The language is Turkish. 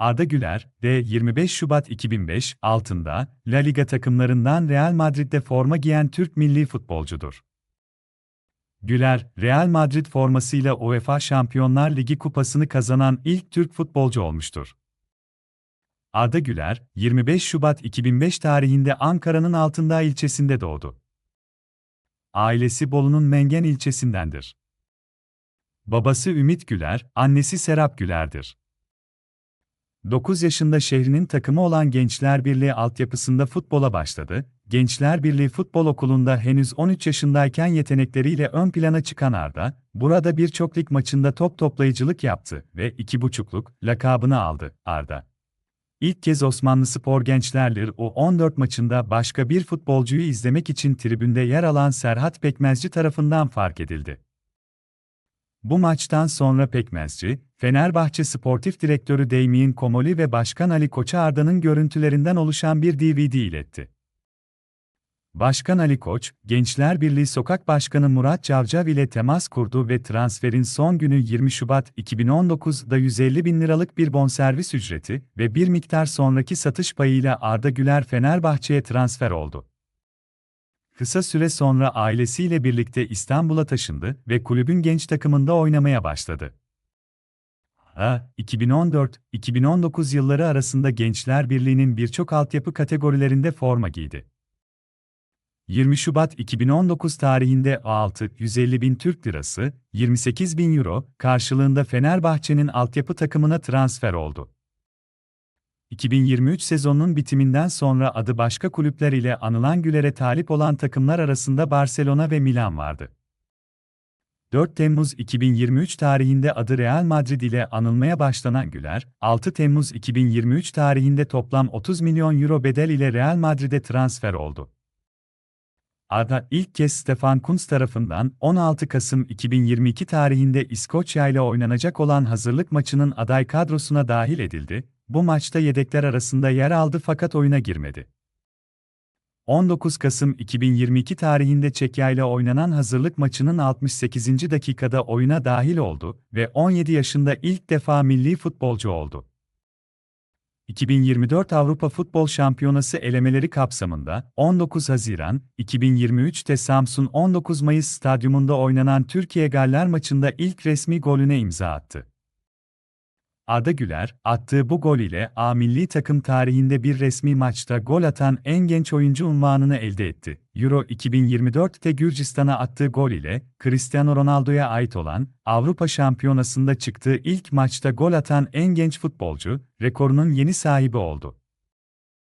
Arda Güler, de 25 Şubat 2005 altında La Liga takımlarından Real Madrid'de forma giyen Türk milli futbolcudur. Güler, Real Madrid formasıyla UEFA Şampiyonlar Ligi kupasını kazanan ilk Türk futbolcu olmuştur. Arda Güler, 25 Şubat 2005 tarihinde Ankara'nın Altındağ ilçesinde doğdu. Ailesi Bolu'nun Mengen ilçesindendir. Babası Ümit Güler, annesi Serap Güler'dir. 9 yaşında şehrinin takımı olan Gençler Birliği altyapısında futbola başladı. Gençler Birliği Futbol Okulu'nda henüz 13 yaşındayken yetenekleriyle ön plana çıkan Arda, burada birçok lig maçında top toplayıcılık yaptı ve iki buçukluk lakabını aldı Arda. İlk kez Osmanlı Spor Gençlerler U14 maçında başka bir futbolcuyu izlemek için tribünde yer alan Serhat Pekmezci tarafından fark edildi. Bu maçtan sonra Pekmezci, Fenerbahçe Sportif Direktörü Damien Komoli ve Başkan Ali Koç'a Arda'nın görüntülerinden oluşan bir DVD iletti. Başkan Ali Koç, Gençler Birliği Sokak Başkanı Murat Cavcav ile temas kurdu ve transferin son günü 20 Şubat 2019'da 150 bin liralık bir bonservis ücreti ve bir miktar sonraki satış payıyla Arda Güler Fenerbahçe'ye transfer oldu. Kısa süre sonra ailesiyle birlikte İstanbul'a taşındı ve kulübün genç takımında oynamaya başladı. Ha, 2014-2019 yılları arasında Gençler Birliği'nin birçok altyapı kategorilerinde forma giydi. 20 Şubat 2019 tarihinde A6 150 bin Türk Lirası, 28 bin Euro karşılığında Fenerbahçe'nin altyapı takımına transfer oldu. 2023 sezonunun bitiminden sonra adı başka kulüpler ile anılan Güler'e talip olan takımlar arasında Barcelona ve Milan vardı. 4 Temmuz 2023 tarihinde adı Real Madrid ile anılmaya başlanan Güler, 6 Temmuz 2023 tarihinde toplam 30 milyon euro bedel ile Real Madrid'e transfer oldu. Arda ilk kez Stefan Kuntz tarafından 16 Kasım 2022 tarihinde İskoçya ile oynanacak olan hazırlık maçının aday kadrosuna dahil edildi. Bu maçta yedekler arasında yer aldı fakat oyuna girmedi. 19 Kasım 2022 tarihinde Çekya ile oynanan hazırlık maçının 68. dakikada oyuna dahil oldu ve 17 yaşında ilk defa milli futbolcu oldu. 2024 Avrupa Futbol Şampiyonası elemeleri kapsamında 19 Haziran 2023'te Samsun 19 Mayıs stadyumunda oynanan Türkiye Galler maçında ilk resmi golüne imza attı. Arda Güler, attığı bu gol ile A milli takım tarihinde bir resmi maçta gol atan en genç oyuncu unvanını elde etti. Euro 2024'te Gürcistan'a attığı gol ile Cristiano Ronaldo'ya ait olan Avrupa Şampiyonası'nda çıktığı ilk maçta gol atan en genç futbolcu, rekorunun yeni sahibi oldu.